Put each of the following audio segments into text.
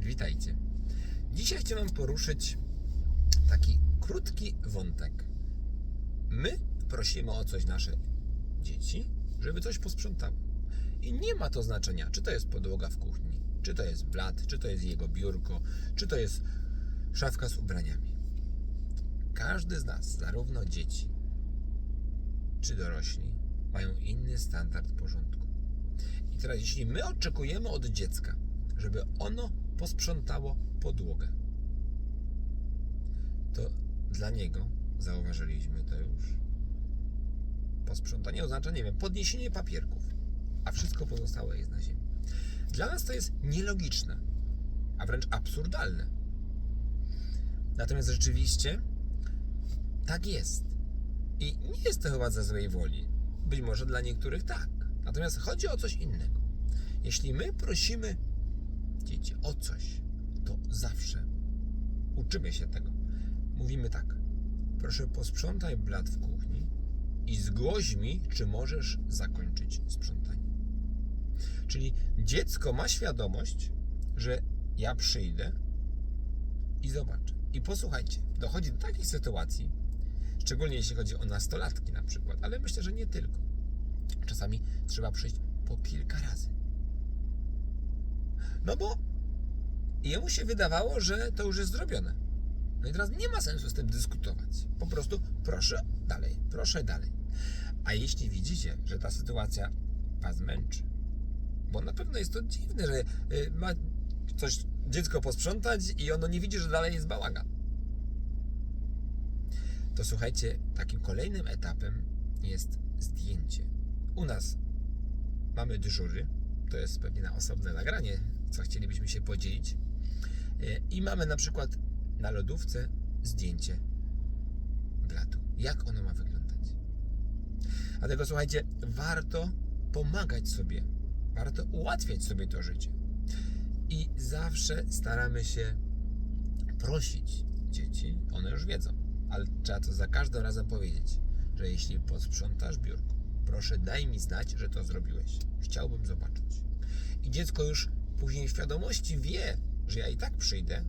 Witajcie. Dzisiaj chciałem poruszyć taki krótki wątek. My prosimy o coś nasze dzieci, żeby coś posprzątały. I nie ma to znaczenia, czy to jest podłoga w kuchni, czy to jest blat, czy to jest jego biurko, czy to jest szafka z ubraniami. Każdy z nas, zarówno dzieci, czy dorośli, mają inny standard porządku. I teraz, jeśli my oczekujemy od dziecka, żeby ono posprzątało podłogę, to dla niego, zauważyliśmy to już, posprzątanie oznacza, nie wiem, podniesienie papierków, a wszystko pozostałe jest na ziemi. Dla nas to jest nielogiczne, a wręcz absurdalne. Natomiast rzeczywiście tak jest. I nie jest to chyba ze złej woli. Być może dla niektórych tak. Natomiast chodzi o coś innego. Jeśli my prosimy dzieci o coś, to zawsze uczymy się tego. Mówimy tak: proszę posprzątaj blat w kuchni i zgłoś mi, czy możesz zakończyć sprzątanie. Czyli dziecko ma świadomość, że ja przyjdę i zobaczę. I posłuchajcie, dochodzi do takiej sytuacji, szczególnie jeśli chodzi o nastolatki na przykład, ale myślę, że nie tylko. Czasami trzeba przyjść po kilka razy. No bo jemu się wydawało, że to już jest zrobione. No i teraz nie ma sensu z tym dyskutować. Po prostu proszę dalej, proszę dalej. A jeśli widzicie, że ta sytuacja was męczy, bo na pewno jest to dziwne, że y, ma coś dziecko posprzątać i ono nie widzi, że dalej jest bałagan. To słuchajcie, takim kolejnym etapem jest zdjęcie. U nas mamy dyżury, to jest pewnie na osobne nagranie, co chcielibyśmy się podzielić. Y, I mamy na przykład na lodówce zdjęcie blatu. Jak ono ma wyglądać? Dlatego słuchajcie, warto pomagać sobie, warto ułatwiać sobie to życie. I zawsze staramy się prosić dzieci, one już wiedzą, ale trzeba to za każdym razem powiedzieć, że jeśli posprzątasz biurko, proszę daj mi znać, że to zrobiłeś. Chciałbym zobaczyć. I dziecko już później w świadomości wie, że ja i tak przyjdę.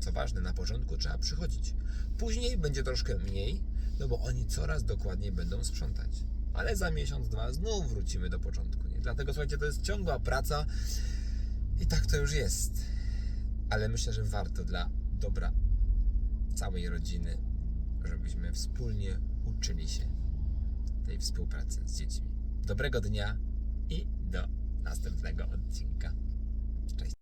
Co ważne, na porządku trzeba przychodzić. Później będzie troszkę mniej, no bo oni coraz dokładniej będą sprzątać. Ale za miesiąc, dwa znów wrócimy do początku. Nie? Dlatego słuchajcie, to jest ciągła praca i tak to już jest. Ale myślę, że warto dla dobra całej rodziny, żebyśmy wspólnie uczyli się tej współpracy z dziećmi. Dobrego dnia i do następnego odcinka.